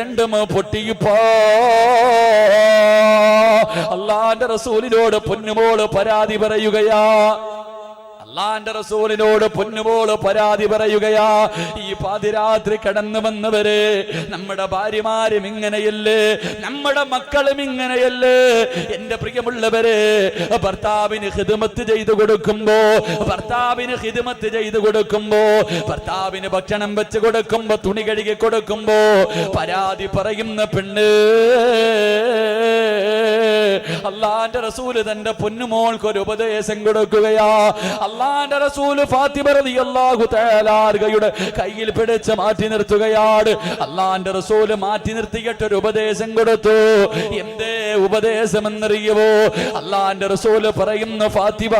രണ്ടും പൊട്ടിയിപ്പോ. അള്ളാന്റെ റസൂലിനോട് പൊന്നുമോൾ പരാതി പറയുകയാ. അള്ളാന്റെ റസൂലിനോട് പൊന്നുപോൾ പരാതി പറയുകയാ ഈ പാതിരാത്രി കടന്നു വന്നവര് നമ്മുടെ ഭാര്യമാരും ഇങ്ങനെയല്ലേ നമ്മുടെ മക്കളും ഇങ്ങനെയല്ലേ എന്റെ പ്രിയമുള്ളവര് ഭർത്താവിന് ഹിദമത്ത് ചെയ്തു കൊടുക്കുമ്പോ ഭർത്താവിന് ഹിദമത്ത് ചെയ്തു കൊടുക്കുമ്പോ ഭർത്താവിന് ഭക്ഷണം വെച്ച് കൊടുക്കുമ്പോ തുണി കഴുകി കൊടുക്കുമ്പോ പരാതി പറയുന്ന പെണ്ണ് അള്ളാന്റെ റസൂൽ തന്റെ പൊന്നുമോൾക്ക് ഒരു ഉപദേശം കൊടുക്കുകയാ. അള്ളാന്റെ റസൂൽ തആലാർഗയുടെ കയ്യിൽ പിടിച്ച് മാറ്റി നിർത്തുകയാണ്. അള്ളാന്റെ റസൂൽ മാറ്റി നിർത്തിയിട്ട് ഒരു ഉപദേശം കൊടുത്തു. എന്തേ ഉപദേശം എന്നറിയുവോ അള്ളാന്റെ റസൂൽ പറയുന്നു ഫാത്തിമ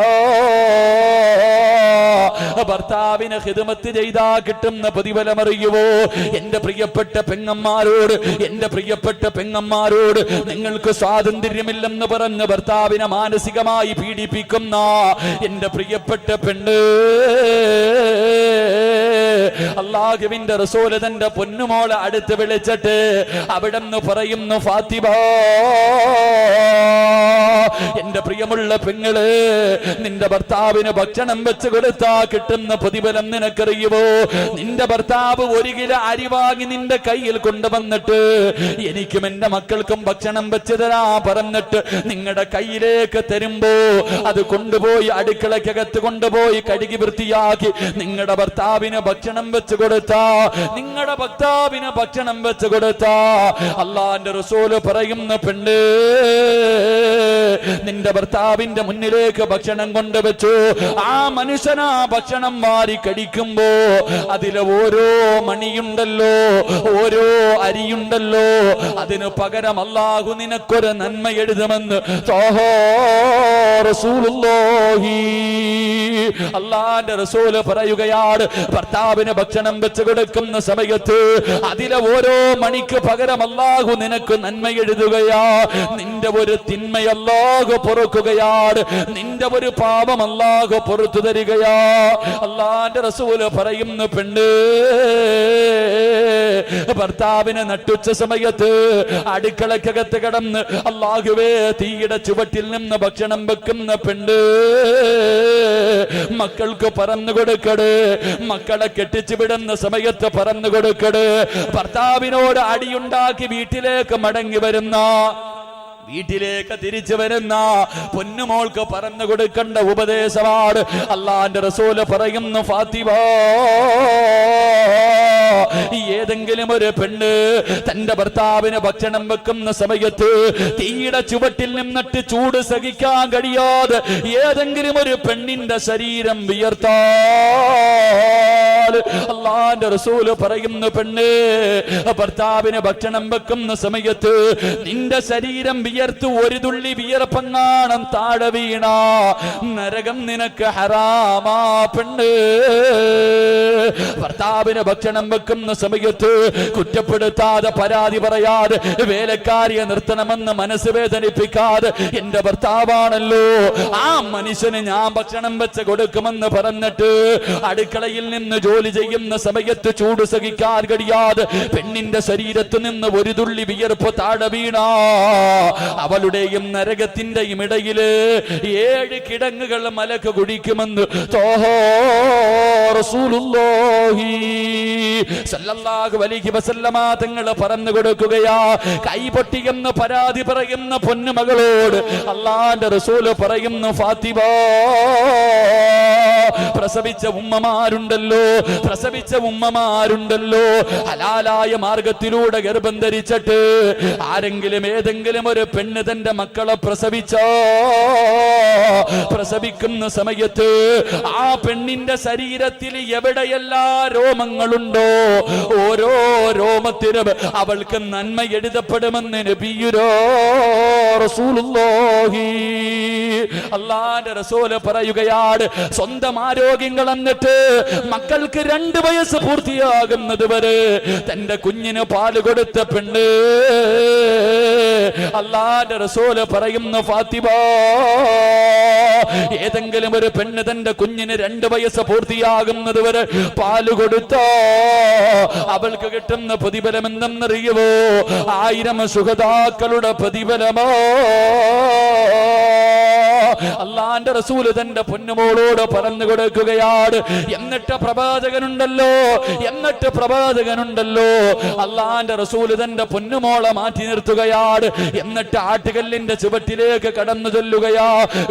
ഭർത്താവിന് ഹിതമത്ത് ചെയ്താ കിട്ടുന്ന പ്രതിഫലം അറിയുവോ എന്റെ പ്രിയപ്പെട്ട പെങ്ങന്മാരോട് എന്റെ പ്രിയപ്പെട്ട പെങ്ങന്മാരോട് നിങ്ങൾക്ക് സ്വാതന്ത്ര്യമില്ലെന്ന് പറഞ്ഞ് ഭർത്താവിനെ മാനസികമായി പീഡിപ്പിക്കുന്ന എന്റെ പ്രിയപ്പെട്ട പെണ്ണ്. അള്ളാഹുവിന്റെ റസൂൽ തന്റെ പൊന്നുമോളെ അടുത്ത് വിളിച്ചിട്ട് അവിടെ നിന്ന് പറയുന്നു ഫാത്തിമ എന്റെ പ്രിയമുള്ള പെങ്ങൾ നിന്റെ ഭർത്താവിന് ഭക്ഷണം വെച്ച് കൊടുത്താ കിട്ടുന്ന പ്രതിഫലം നിനക്കറിയുവോ? നിന്റെ ഭർത്താവ് ഒരു കിലോ അരി വാങ്ങി നിന്റെ കയ്യിൽ കൊണ്ടുവന്നിട്ട് എനിക്കും എന്റെ മക്കൾക്കും ഭക്ഷണം വെച്ച് തരാ പറഞ്ഞിട്ട് നിങ്ങളുടെ കയ്യിലേക്ക് തരുമ്പോ അത് കൊണ്ടുപോയി അടുക്കളക്കകത്ത് കൊണ്ടുപോയി കഴുകി വൃത്തിയാക്കി നിങ്ങളുടെ ഭർത്താവിന് ഭക്ഷണം വെച്ച് കൊടുത്താ നിങ്ങളുടെ ഭർത്താവിന് ഭക്ഷണം വെച്ച് കൊടുത്താ. അള്ളാന്റെ റസൂൽ പറയുന്ന പെണ്ണ് നിന്റെ ഭർത്താവിന്റെ മുന്നിലേക്ക് ഭക്ഷണം കൊണ്ടുവച്ചു. ആ മനുഷ്യനാ ഭക്ഷണം വാരി കടിക്കുമ്പോ അതിലെ ഓരോ മണിയുണ്ടല്ലോ ഓരോ അരിയുണ്ടല്ലോ. അതിന് പകരം അല്ലാഹു നിനക്കൊരു നന്മ എഴുതുമെന്ന്. റസൂലുള്ളാഹി. അള്ളാന്റെ റസൂൽ പറയുകയാണ് ഭർത്താവിന് ഭക്ഷണം വെച്ച് കൊടുക്കുന്ന സമയത്ത് അതിലെ ഓരോ മണിക്ക് പകരം അല്ലാഹു നിനക്ക് നന്മ എഴുതുകയാ. നിന്റെ ഒരു തിന്മ അല്ലാഹു പൊറുക്കുകയാണ്. നിന്റെ ഒരു പാപം അല്ലാഹു പൊറത്തു തരികയാ. അള്ളാന്റെ റസൂൽ പറയുന്നു പെണ്ണ് ഭർത്താവിനെ നട്ടുച്ച സമയത്ത് അടുക്കളക്കകത്ത് കടന്ന് അല്ലാഹുവേ തീയുടെ ചുവട്ടിൽ നിന്ന് ഭക്ഷണം വെക്കുന്ന പെണ്ണ് മക്കൾക്ക് പറന്നു കൊടുക്കട്. മക്കളെ കെട്ടിച്ചു വിടുന്ന സമയത്ത് പറന്നു കൊടുക്കട്. ഭർത്താവിനോട് അടിയുണ്ടാക്കി വീട്ടിലേക്ക് മടങ്ങി വരുന്ന വീട്ടിലേക്ക് തിരിച്ചു വരുന്ന പൊന്നുമോൾക്ക് പറഞ്ഞു കൊടുക്കേണ്ട ഉപദേശമാണ്. അള്ളാന്റെ റസൂൽ പറയുന്നു ഫാത്തിമ ഏതെങ്കിലും ഒരു പെണ്ണ് തന്റെ ഭർത്താവിന് ഭക്ഷണം വെക്കുന്ന സമയത്ത് തീയുടെ ചുവട്ടിൽ നിന്നിട്ട് ചൂട് സഹിക്കാൻ കഴിയാതെ ഏതെങ്കിലും ഒരു പെണ്ണിന്റെ ശരീരം വിയർത്താൽ അള്ളാന്റെ റസൂൽ പറയുന്നു പെണ്ണ് ഭർത്താവിന് ഭക്ഷണം വെക്കുന്ന സമയത്ത് നിന്റെ ശരീരം വിയർത്ത് ഒരു തുള്ളി വിയർപ്പങ്ങാണം താഴെ വീണ. നരകം നിനക്ക് ഹറാമാ പെണ്ണ്. ഭർത്താവിന് ഭക്ഷണം വെക്കുന്ന സമയത്ത് കുറ്റപ്പെടുത്താതെ പരാതി പറയാതെ വേലക്കാരിയെ നിർത്തണമെന്ന് മനസ്സ് വേദനിപ്പിക്കാതെ എന്റെ ഭർത്താവാണല്ലോ. ആ മനുഷ്യന് ഞാൻ ഭക്ഷണം വെച്ച് കൊടുക്കുമെന്ന് പറഞ്ഞിട്ട് അടുക്കളയിൽ നിന്ന് ജോലി ചെയ്യുന്ന സമയത്ത് ചൂട് സഹിക്കാൻ കഴിയാതെ പെണ്ണിന്റെ ശരീരത്ത് നിന്ന് ഒരു തുള്ളി വിയർപ്പ് താഴെ വീണ. അവളുടെയും നരകത്തിന്റെയും ഇടയിൽ ഏഴ് കിടങ്ങുകൾ മലക്ക് കുടിക്കുമെന്ന് തോഹോ റസൂലുള്ളാഹി. സല്ലല്ലാഹു അലൈഹി വസല്ലമ തങ്ങൾ പറഞ്ഞു കൊടുക്കുകയാ. കൈപൊട്ടിയെന്ന് പരാതി പറയുന്ന പൊന്നുമകളോട് അള്ളാന്റെ റസൂൽ പറയുന്നു ഫാത്തിമ പ്രസവിച്ച ഉമ്മമാരുണ്ടല്ലോ പ്രസവിച്ച ഉമ്മമാരുണ്ടല്ലോ. ഹലാലായ മാർഗത്തിലൂടെ ഗർഭം ധരിച്ചിട്ട് ആരെങ്കിലും ഏതെങ്കിലും ഒരു പെണ്ണ് തന്റെ മക്കളെ പ്രസവിച്ചോ? പ്രസവിക്കുന്ന സമയത്ത് ആ പെണ്ണിന്റെ ശരീരത്തിൽ എവിടെയെല്ലാം രോമങ്ങളുണ്ടോ? ഓരോ രോമത്തിനും അവൾക്ക് നന്മ എഴുതപ്പെടുമെന്ന് നബിയുരോ റസൂലുള്ളാഹി. അള്ളാന്റെ റസൂൽ പറയുകയാണ് സ്വന്തം ആരോഗ്യങ്ങൾ എന്നിട്ട് മക്കൾക്ക് രണ്ട് വയസ്സ് പൂർത്തിയാകുന്നത് വരെ തന്റെ കുഞ്ഞിന് പാൽ കൊടുത്ത പെണ്ണ്. അള്ളാന്റെ റസൂൽ പറയുന്നു ഫാത്തിമ ഏതെങ്കിലും ഒരു പെണ്ണ് തന്റെ കുഞ്ഞിന് രണ്ട് വയസ്സ് പൂർത്തിയാകുന്നത് വരെ പാൽ കൊടുത്തോ? അവൾക്ക് കിട്ടുന്ന പ്രതിഫലം എന്തെന്നറിയുവോ ആയിരം സുഖതാക്കളുടെ പ്രതിഫലമോ? അള്ളാന്റെ റസൂൽ തന്റെ പൊന്നുമോളോട് പറഞ്ഞു കൊടുക്കുകയാണ്. എന്നിട്ട് പ്രവാചകനുണ്ടല്ലോ എന്നിട്ട് പ്രവാചകനുണ്ടല്ലോ. അള്ളാന്റെ റസൂൽ തന്റെ പൊന്നുമോളെ മാറ്റി നിർത്തുകയാണ്. എന്നിട്ട് ആട്ടുകല്ലിന്റെ ചുവട്ടിലേക്ക് കടന്നു ചൊല്ലുകയാ.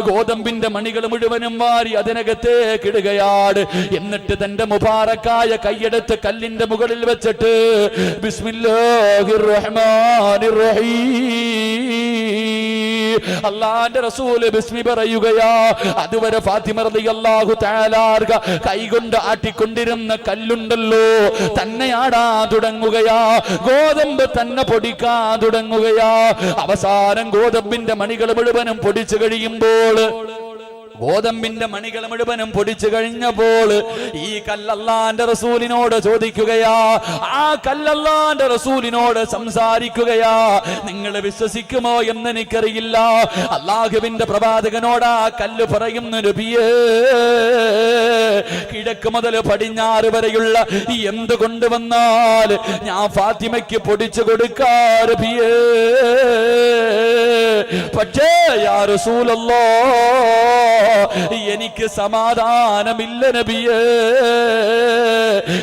ഗോതമ്പിന്റെ മണികൾ മുഴുവനും വാരി അതിനകത്തേക്ക് ഇടുകയാണ്. എന്നിട്ട് തന്റെ മുബാറക്കായ കൈയെടുത്ത് കല്ലിന്റെ മുകളിൽ വെച്ചിട്ട് ബിസ്മില്ലാഹിർ റഹ്മാനിർ റഹീം. അള്ളാന്റെ റസൂൽ ബിസ്മി പറയുകയാ അതുവരെ ഫാത്തിമ റളിയല്ലാഹു താലാർക കൈകൊണ്ട് ആട്ടിക്കൊണ്ടിരുന്ന കല്ലുണ്ടല്ലോ തന്നെ ആടാ തുടങ്ങുകയാ ഗോതമ്പ് തന്നെ പൊടിക്കാ തുടങ്ങുകയാ. അവസാനം ഗോതമ്പിന്റെ മണികൾ മുഴുവനും പൊടിച്ചു കഴിയുമ്പോൾ ഗോതമ്പിന്റെ മണികൾ മുഴുവനും പൊടിച്ചു കഴിഞ്ഞപ്പോൾ ഈ കല്ലല്ലാന്റെ റസൂലിനോട് ചോദിക്കുകയാ ആ കല്ലല്ലാന്റെ റസൂലിനോട് സംസാരിക്കുകയാ നിങ്ങൾ വിശ്വസിക്കുമോ എന്ന് എനിക്കറിയില്ല. അള്ളാഹുവിന്റെ പ്രവാചകനോട് ആ കല്ല് പറയുന്നു കിഴക്ക് മുതൽ പടിഞ്ഞാറ് വരെയുള്ള ഈ എന്ത് കൊണ്ടുവന്നാൽ ഞാൻ ഫാത്തിമയ്ക്ക് പൊടിച്ചു കൊടുക്കാറുബിയേ പക്ഷേ യാ റസൂലല്ലോ എനിക്ക് സമാധാനമില്ല നബിയേ.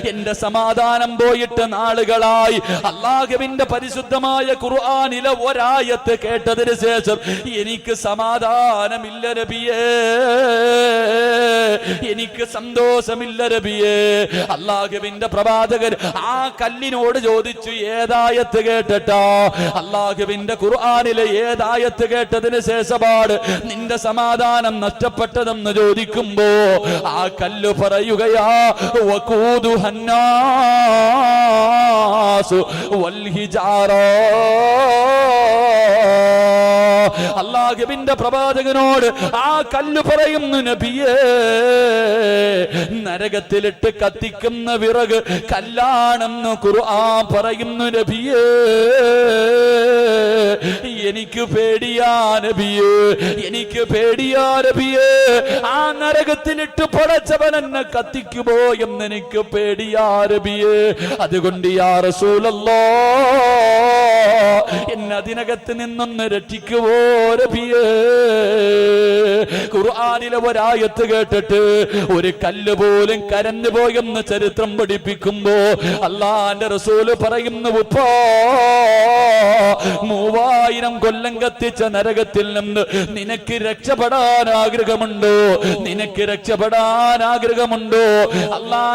എന്റെ സമാധാനം പോയിട്ട് നാളുകളായി അള്ളാഹുവിന്റെ പരിശുദ്ധമായ ഖുർആനിലെ ഒരായത്ത് കേട്ടതിന് ശേഷം എനിക്ക് സമാധാനമില്ല നബിയേ. എനിക്ക് സന്തോഷമില്ല നബിയേ. അള്ളാഹുവിന്റെ പ്രവാചകൻ ആ കല്ലിനോട് ചോദിച്ചു ഏതായത്ത് കേട്ടിട്ടാ? അള്ളാഹുവിന്റെ ഖുർആനിലെ ഏതായത്ത് കേട്ടതിന് ശേഷപാട് നിന്റെ സമാധാനം നഷ്ടപ്പെട്ടതെന്ന് ചോദിക്കുമ്പോ ആ കല്ലു പറയുകയാ വൽഹിജാറോ അള്ളാഹുവിന്റെ പ്രവാചകനോട് ആ കല്ല് പറയുന്നു നബിയേ നരകത്തിലിട്ട് കത്തിക്കുന്ന വിറക് കല്ലാണെന്ന് ഖുർആൻ പറയുന്നു നബിയേ. എനിക്ക് പേടിയാ നബിയേ. എനിക്ക് പേടിയാ നബിയേ. ആ നരകത്തിലിട്ട് പടച്ചവൻ എന്നെ കത്തിക്കുമോ എന്ന് എനിക്ക് പേടിയാ നബിയേ. അതുകൊണ്ട് യാ റസൂലല്ലോ എന്നെ അതിനകത്ത് നിന്നൊന്ന് രക്ഷിക്കുവോ ഖുർആാനിലെ ഒരായത്ത് കേട്ടിട്ട് ഒരു കല്ല് പോലും കരഞ്ഞു പോയെന്ന് ചരിത്രം പഠിപ്പിക്കുമ്പോ അള്ളാന്റെ റസൂൽ പറയുന്നു ഉപ്പോ മൂവായിരം കൊല്ലം കത്തിച്ച നരകത്തിൽ നിന്ന് നിനക്ക് രക്ഷപ്പെടാൻ ആഗ്രഹമുണ്ടോ? നിനക്ക് രക്ഷപ്പെടാൻ ആഗ്രഹമുണ്ടോ? അള്ളാ